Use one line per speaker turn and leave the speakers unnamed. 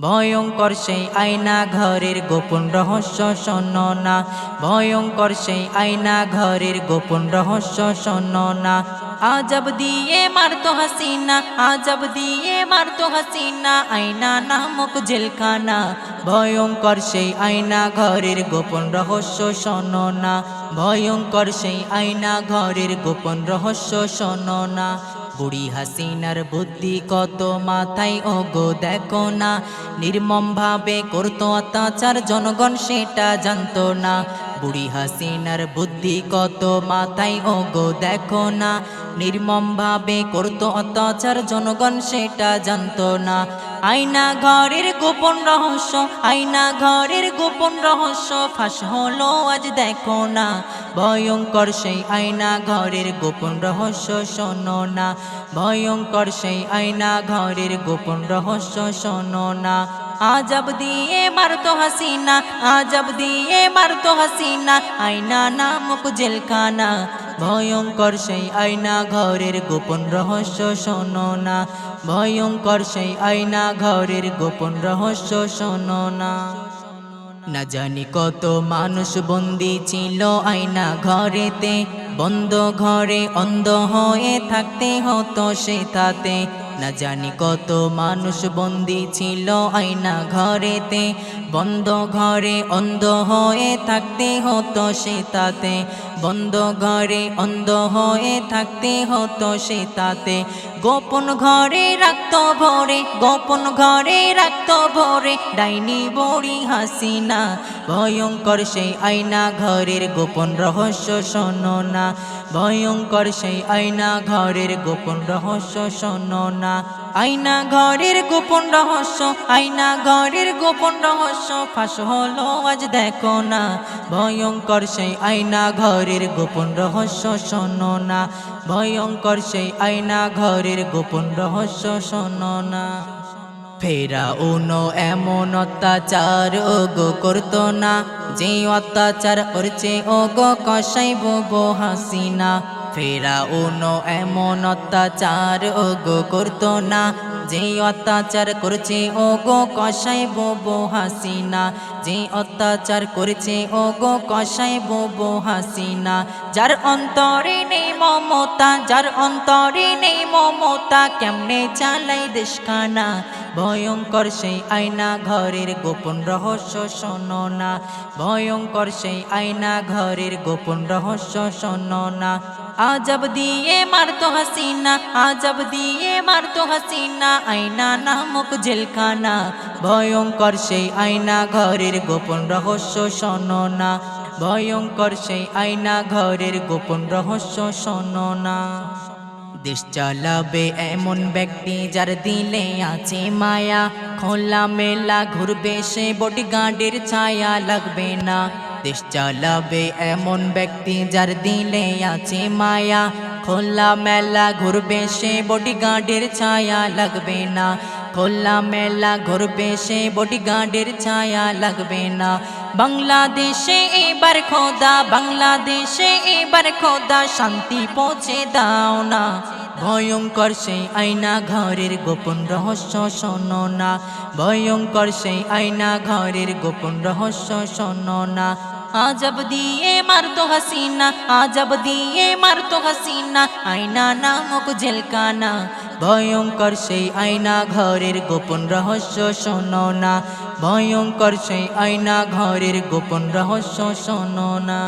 ভয়ঙ্কর সেই আয়না ঘরের গোপন রহস্য শোন না। ভয়ঙ্কর সেই আয়না ঘরের গোপন রহস্য শোন না। আজব দিয়ে মারতো হাসিনা, আজব দিয়ে মারতো হাসিনা, আয়না নামক জেলখানা। ভয়ঙ্কর সেই আয়না ঘরের গোপন রহস্য শোন না। ভয়ঙ্কর সেই আয়না ঘরের গোপন রহস্য শোন না। বুড়ি হাসিনার বুদ্ধি কত মাথায়? ওগো দেখো না নির্মম ভাবে করতো অত্যাচার, জনগণ সেটা জানতো না। বুড়ি হাসিনার বুদ্ধি কত মাথায়? ওগো দেখো না নির্মম ভাবে করতো অত্যাচার, জনগণ সেটা জানতো না। আয়না ঘরের গোপন রহস্য, আয়না ঘরের গোপন রহস্য ফাঁস হলো, আজ দেখো না। ভয়ঙ্কর সেই আয়না ঘরের গোপন রহস্য শোনো না। ভয়ঙ্কর সেই আয়না ঘরের গোপন রহস্য শোনো না। আজব দিয়ে মারতো হাসিনা, আজব দিয়ে মারতো হাসিনা, আয়না নামক জেলখানা। ভয়ঙ্কর সেই আয়না ঘরের গোপন রহস্য শোনো না, ভয়ঙ্কর সেই আয়না ঘরের গোপন রহস্য শোনো না। না জানি কত মানুষ বন্দি ছিল আয়না ঘরেতে, বন্ধ ঘরে অন্ধ হয়ে থাকতে হতো সে তাতে। না জানি কত মানুষ বন্দি ছিল আয়না ঘরেতে। বন্ধ ঘরে অন্ধ হয়ে থাকতে হতো সে তাতে বন্ধ ঘরে অন্ধ হয়ে থাকতে হতো সে তাতে গোপন ঘরে রাখত ভরে, গোপন ঘরে রাখত ভরে। ডাইনি বড়ি হাসিনা ভয়ঙ্কর সেই আয়না ঘরের গোপন রহস্য শোনো না। ভয়ঙ্কর সেই আয়না ঘরের গোপন রহস্য শোনো না। আয়না ঘরের গোপন রহস্য আয়না ঘরের গোপন রহস্য, ফাঁস হলো আজ দেখো না। ভয়ঙ্কর সেই আয়না ঘরের গোপন রহস্য শোনো না। ভয়ঙ্কর সেই আয়না ঘরের গোপন রহস্য শোনো না। ফেরা উনো এমন অত্যাচার ও গো করতো না। যে অত্যাচার করছে ও গো কষাই বো হাসিনা। ফেরা উনো এমন অত্যাচার ও গো করতো না। যে অত্যাচার করছে ও গো কষাই বো হাসিনা। যে অত্যাচার করছে ও গো কষাই বো হাসিনা। যার অন্তরে নেই মমতা, যার অন্তরে নেই মমতা, কেমনে চালাই দেশখানা? ভয়ঙ্কর সেই আয়না ঘরের গোপন রহস্য শোনো না। ভয়ঙ্কর সেই আয়না ঘরের গোপন রহস্য শোনো না। আজব দিয়ে মারতো হাসিনা, আজব দিয়ে মারতো হাসিনা, আয়না নামক জেলখানা, ভয়ঙ্কর সেই আয়না ঘরের গোপন রহস্য শোনো ভয়ঙ্কর সেই আয়না ঘরের গোপন রহস্য শোনো দেশ চালাবে এমন ব্যক্তি যার দিলে আছে মায়া খোলা মেলা ঘুরবে সে বডিগার্ডের ছায়া, লাগবে না। দেশ চালাবে এমন ব্যক্তি যার দিলে আছে মায়া। খোলা মেলা ঘুরবে সে বডিগার্ডের ছায়া, লাগবে না। খোলা মেলা ঘুরবে সে বডিগার্ডের ছায়া, লাগবে না। বাংলাদেশে এবার খোদা, বাংলাদেশে এবার খোদা, শান্তি পৌঁছে দাও না। ভয়ঙ্কর সেই আয়না ঘরের গোপন রহস্য শোনো না। ভয়ঙ্কর সেই আয়না ঘরের গোপন রহস্য শোনো না। আজব দিয়ে মারতো হাসিনা, আজব দিয়ে মারতো হাসিনা, আয়না নামক জেলকানা ভয়ঙ্কর সেই আয়না ঘরের গোপন রহস্য শোনো না। ভয়ঙ্কর সেই আয়না ঘরের গোপন রহস্য শোনো না।